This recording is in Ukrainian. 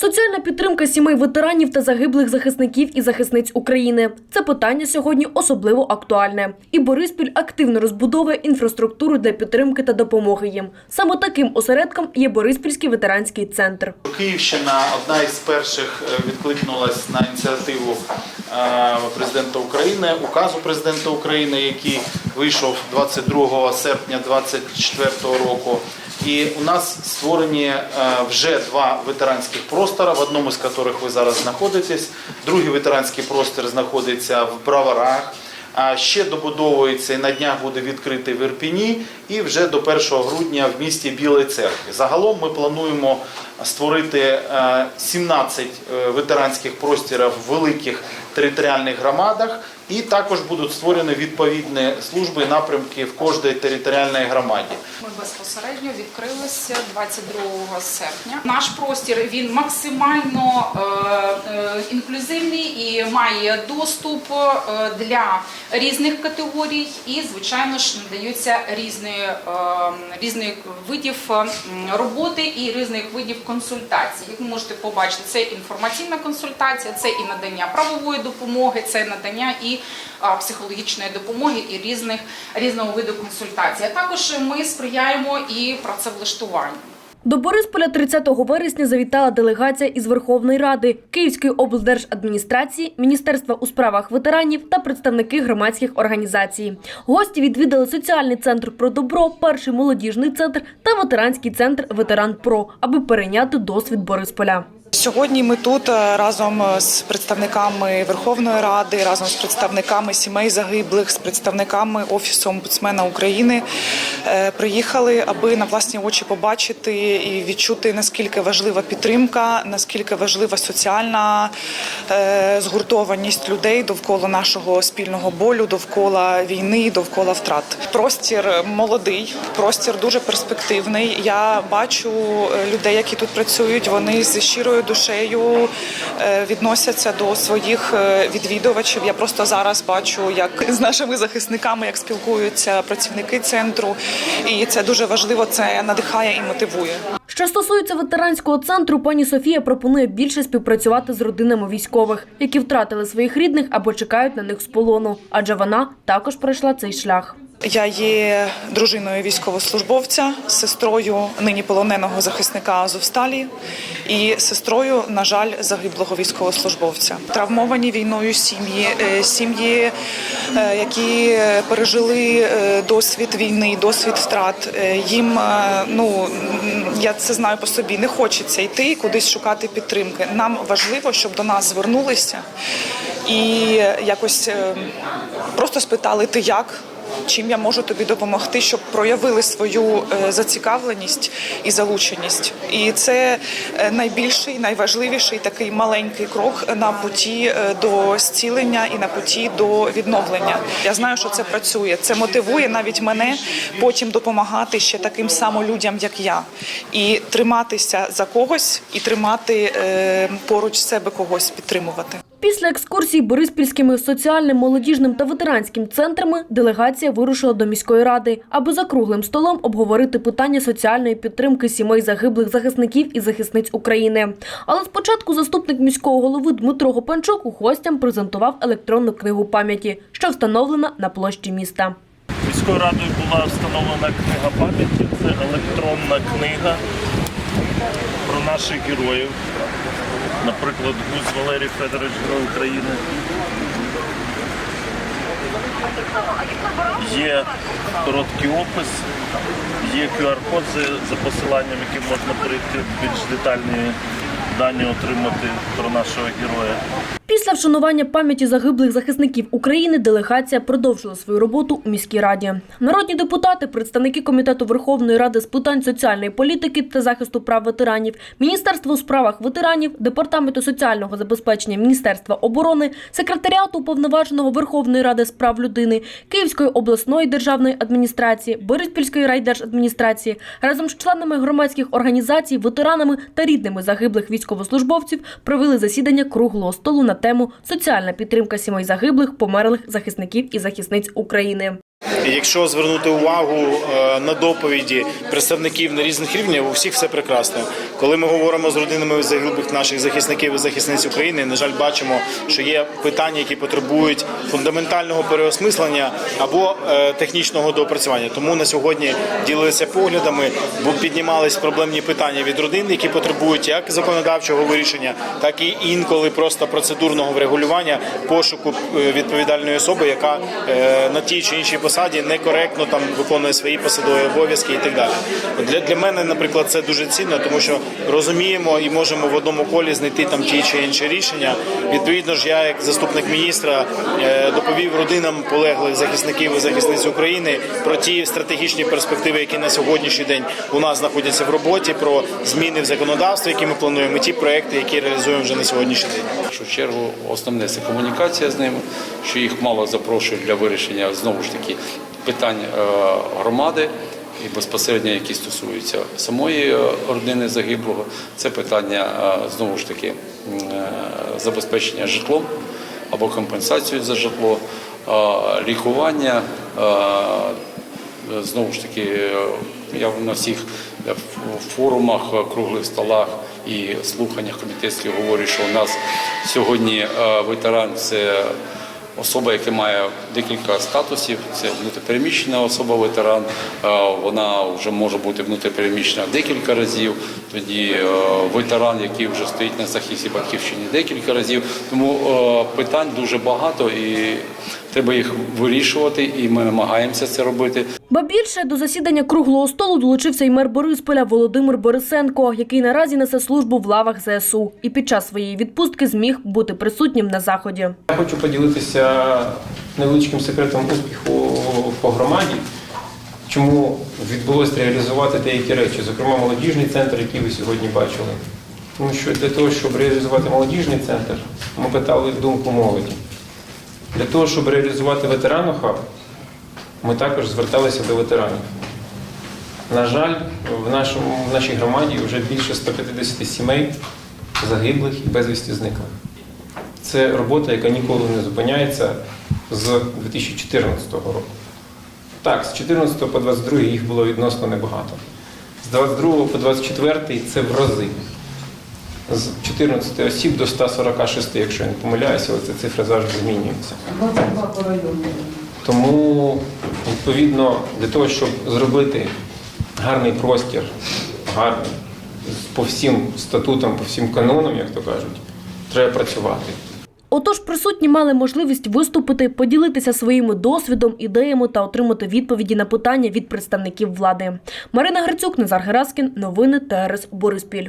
Соціальна підтримка сімей ветеранів та загиблих захисників і захисниць України це питання сьогодні особливо актуальне. І Бориспіль активно розбудовує інфраструктуру для підтримки та допомоги їм. Саме таким осередком є Бориспільський ветеранський центр. Київщина одна із перших е, відкликнулась на ініціативу е, президента України, указу президента України, який вийшов 22 серпня 2024 року. І у нас створені е, вже два ветеранських простора, в одному з яких ви зараз знаходитесь. Другий ветеранський простір знаходиться в Браварах. А ще добудовується і на днях буде відкритий в Ірпіні і вже до 1 грудня в місті Білої церкви. Загалом ми плануємо створити е, 17 е, ветеранських простірів в великих територіальних громадах, і також будуть створені відповідні служби і напрямки в кожній територіальній громаді. Ми безпосередньо відкрилися 22 серпня. Наш простір він максимально е, е, інклюзивний і має доступ е, для різних категорій, і звичайно ж надаються різні, е, різних видів е, роботи і різних видів консультацій. Як ви можете побачити, це інформаційна консультація, це і надання правової допомоги, це надання і психологічної допомоги і різних різного виду консультацій. А також ми сприяємо і працевлаштуванню. До Борисполя 30 вересня завітала делегація із Верховної Ради, Київської облдержадміністрації, Міністерства у справах ветеранів та представники громадських організацій. Гості відвідали соціальний центр про добро, перший молодіжний центр та ветеранський центр Ветеран Про, аби перейняти досвід Борисполя. Сьогодні ми тут е, разом з представниками Верховної Ради, разом з представниками сімей загиблих, з представниками Офісу омбудсмена України е, приїхали, аби на власні очі побачити і відчути наскільки важлива підтримка, наскільки важлива соціальна е, згуртованість людей довкола нашого спільного болю, довкола війни, довкола втрат. Простір молодий, простір дуже перспективний. Я бачу е, людей, які тут працюють. Вони зі щирою душею е, відносяться до своїх е, відвідувачів. Я просто зараз бачу, як з нашими захисниками як спілкуються працівники центру, і це дуже важливо. Це надихає і мотивує. Що стосується ветеранського центру, пані Софія пропонує більше співпрацювати з родинами військових, які втратили своїх рідних або чекають на них з полону, адже вона також пройшла цей шлях. Я є дружиною військовослужбовця, сестрою нині полоненого захисника Азовсталі і сестрою, на жаль, загиблого військовослужбовця. Травмовані війною сім'ї, е, сім'ї, е, які пережили е, досвід війни, досвід втрат. Їм ну я це знаю по собі. Не хочеться йти кудись шукати підтримки. Нам важливо, щоб до нас звернулися і якось просто спитали, ти як. Чим я можу тобі допомогти, щоб проявили свою е, зацікавленість і залученість, і це е, найбільший, найважливіший такий маленький крок на путі е, до зцілення і на путі до відновлення. Я знаю, що це працює. Це мотивує навіть мене потім допомагати ще таким само людям, як я, і триматися за когось, і тримати поруч себе когось підтримувати. Після екскурсії Бориспільськими соціальним, молодіжним та ветеранським центрами делегація вирушила до міської ради, аби за круглим столом обговорити питання соціальної підтримки сімей загиблих захисників і захисниць України. Але спочатку заступник міського голови Дмитро Гопанчук у гостям презентував електронну книгу пам'яті, що встановлена на площі міста. Міською радою була встановлена книга пам'яті. Це електронна книга про наших героїв. Наприклад, Гусь Валерій Федорович, Герой України. Є короткий опис, є QR-код за, посиланням, яким можна перейти більш детальні дані отримати про нашого героя. Вшанування пам'яті загиблих захисників України делегація продовжила свою роботу у міській раді. Народні депутати, представники комітету Верховної Ради з питань соціальної політики та захисту прав ветеранів, Міністерство у справах ветеранів, департаменту соціального забезпечення Міністерства оборони, секретаріату уповноваженого Верховної Ради з прав людини, Київської обласної державної адміністрації, Бориспільської райдержадміністрації разом з членами громадських організацій, ветеранами та рідними загиблих військовослужбовців провели засідання круглого столу на тему Соціальна підтримка сімей загиблих, померлих захисників і захисниць України. Якщо звернути увагу е, на доповіді представників на різних рівнях, у всіх все прекрасно. Коли ми говоримо з родинами загиблих наших захисників і захисниць України, на жаль, бачимо, що є питання, які потребують фундаментального переосмислення або е, технічного доопрацювання. Тому на сьогодні ділилися поглядами, бо піднімались проблемні питання від родин, які потребують як законодавчого вирішення, так і інколи просто процедурного врегулювання пошуку е, відповідальної особи, яка на тій чи іншій посаді некоректно там виконує свої посадові обов'язки і так далі. Для, для мене, наприклад, це дуже цінно, тому що розуміємо і можемо в одному колі знайти там ті чи інші рішення. Відповідно ж, я як заступник міністра е, доповів родинам полеглих захисників і захисниць України про ті стратегічні перспективи, які на сьогоднішній день у нас знаходяться в роботі, про зміни в законодавстві, які ми плануємо, і ті проекти, які реалізуємо вже на сьогоднішній день. В чергу основне це комунікація з ними, що їх мало запрошують для вирішення знову ж таки питань е, громади і безпосередньо, які стосуються самої е, родини загиблого. Це питання е, знову ж таки забезпечення житлом або компенсацію за житло, лікування. Знову ж таки, я на всіх форумах, круглих столах і слуханнях комітетських говорю, що у нас сьогодні ветеран це особа, яка має декілька статусів. Це внутріпереміщена особа, ветеран. Е, Вона вже може бути внутріпереміщена декілька разів. Тоді е, ветеран, який вже стоїть на захисті батьківщини декілька разів. Тому е, питань дуже багато і треба їх вирішувати, і ми намагаємося це робити. Ба більше до засідання круглого столу долучився й мер Борисполя Володимир Борисенко, який наразі несе службу в лавах ЗСУ і під час своєї відпустки зміг бути присутнім на заході. Я хочу поділитися невеличким секретом успіху по громаді, чому відбулося реалізувати деякі речі, зокрема молодіжний центр, який ви сьогодні бачили. Тому що для того, щоб реалізувати молодіжний центр, ми питали думку молоді. Для того, щоб реалізувати ветерану хаб, ми також зверталися до ветеранів. На жаль, в, нашому, в нашій громаді вже більше 150 сімей загиблих і безвісті зниклих. Це робота, яка ніколи не зупиняється з 2014 року. Так, з 2014 по 2022 їх було відносно небагато. З 22 по 24 це в рази. З 14 осіб до 146, якщо я не помиляюся, але ця цифра завжди змінюється. Тому, відповідно, для того, щоб зробити гарний простір, гарний, по всім статутам, по всім канонам, як то кажуть, треба працювати. Отож, присутні мали можливість виступити, поділитися своїми досвідом, ідеями та отримати відповіді на питання від представників влади. Марина Грицюк, Назар Гераскін. Новини ТРС Бориспіль.